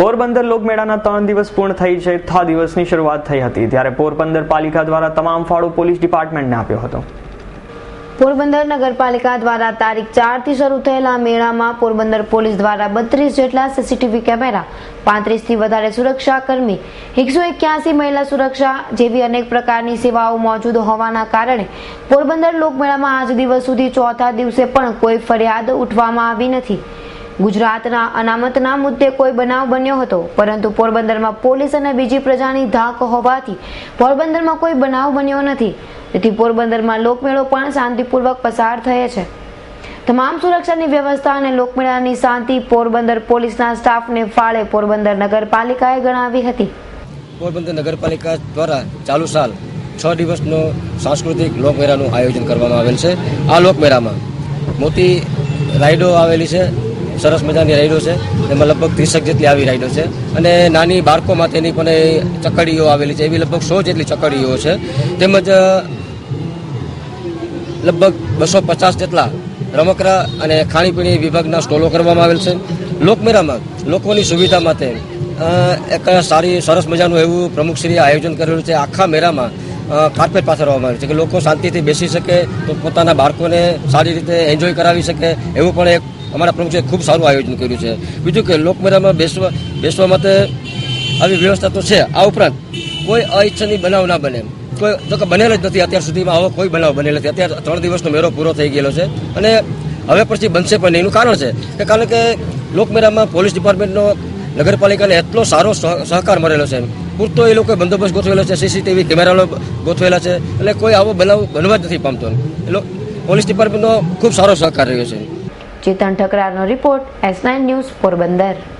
પોરબંદર લોકમેળાના ત્રણ દિવસ પૂર્ણ થઈ છે. છ દિવસની શરૂઆત થઈ હતી ત્યારે પોરબંદર પાલિકા દ્વારા તમામ ફાળો પોલીસ ડિપાર્ટમેન્ટને આપ્યો હતો. પોરબંદર નગરપાલિકા દ્વારા તારીખ ચારથી શરૂ થયેલા મેળામાં પોરબંદર પોલીસ દ્વારા બત્રીસ જેટલા સીસીટીવી કેમેરા પાંત્રીસથી વધારે સુરક્ષા કર્મી, એકસો એક્યાસી મહિલા સુરક્ષા જેવી અનેક પ્રકારની સેવાઓ મોજૂદ હોવાના કારણે પોરબંદર લોકમેળામાં આજ દિવસ સુધી ચોથા દિવસે પણ કોઈ ફરિયાદ ઉઠવામાં આવી નથી. ગુજરાતના અનામતના મુદ્દે કોઈ બનાવ બન્યો હતો, પરંતુ પોરબંદરમાં પોલીસ અને બીજી પ્રજાની ધાક હોવાથી પોરબંદરમાં કોઈ બનાવ બન્યો નથી. તેથી પોરબંદરમાં લોકમેળો પણ શાંતિપૂર્વક પસાર થયે છે. તમામ સુરક્ષાની વ્યવસ્થા અને લોકમેળાની શાંતિ પોરબંદર પોલીસના સ્ટાફને ફાળે પોરબંદર નગરપાલિકાએ ગણાવી હતી. પોરબંદર નગરપાલિકા દ્વારા ચાલુ સાલ છ દિવસનો સાંસ્કૃતિક લોકમેળાનું આયોજન કરવામાં આવેલ છે. આ લોકમેળામાં મોટી રાઈડો આવેલી છે. સરસ મજાની રાઈડો છે. એમાં લગભગ ત્રીસક જેટલી આવી રાઈડો છે. અને નાની બાળકો માટેની પણ ચકડીઓ આવેલી છે. એવી લગભગ સો જેટલી ચકડીઓ છે. તેમજ લગભગ બસો પચાસ જેટલા રમકડા અને ખાણીપીણી વિભાગના સ્ટોલો કરવામાં આવેલ છે. લોકમેળામાં લોકોની સુવિધા માટે એક સારી, સરસ મજાનું એવું પ્રમુખશ્રીએ આયોજન કરેલું છે. આખા મેળામાં કાર્પેટ પાથરવામાં આવ્યું છે કે લોકો શાંતિથી બેસી શકે, તો પોતાના બાળકોને સારી રીતે એન્જોય કરાવી શકે, એવું પણ એક અમારા પ્રમુખે ખૂબ સારું આયોજન કર્યું છે. બીજું કે લોકમેળામાં બેસવા બેસવા માટે આવી વ્યવસ્થા તો છે. આ ઉપરાંત કોઈ અઈચ્છનીય બનાવ ના બને કોઈ તો કે બનેલ જ નથી અત્યાર સુધીમાં. આવો કોઈ બનાવ બનેલો નથી. અત્યારે ત્રણ દિવસનો મેળો પૂરો થઈ ગયેલો છે. અને હવે પછી બનશે પણ એનું કારણ છે કે કારણ કે લોકમેળામાં પોલીસ ડિપાર્ટમેન્ટનો નગરપાલિકાને એટલો સારો સહકાર મળેલો છે પૂરતો એ લોકોએ બંદોબસ્ત ગોઠવેલો છે. સીસીટીવી કેમેરાનો ગોઠવેલા છે. એટલે કોઈ આવો બનાવ બનવા જ નથી પામતો એ પોલીસ ડિપાર્ટમેન્ટનો ખૂબ સારો સહકાર રહ્યો છે. Chetan ઠકરારનો report S nine news Porbandar.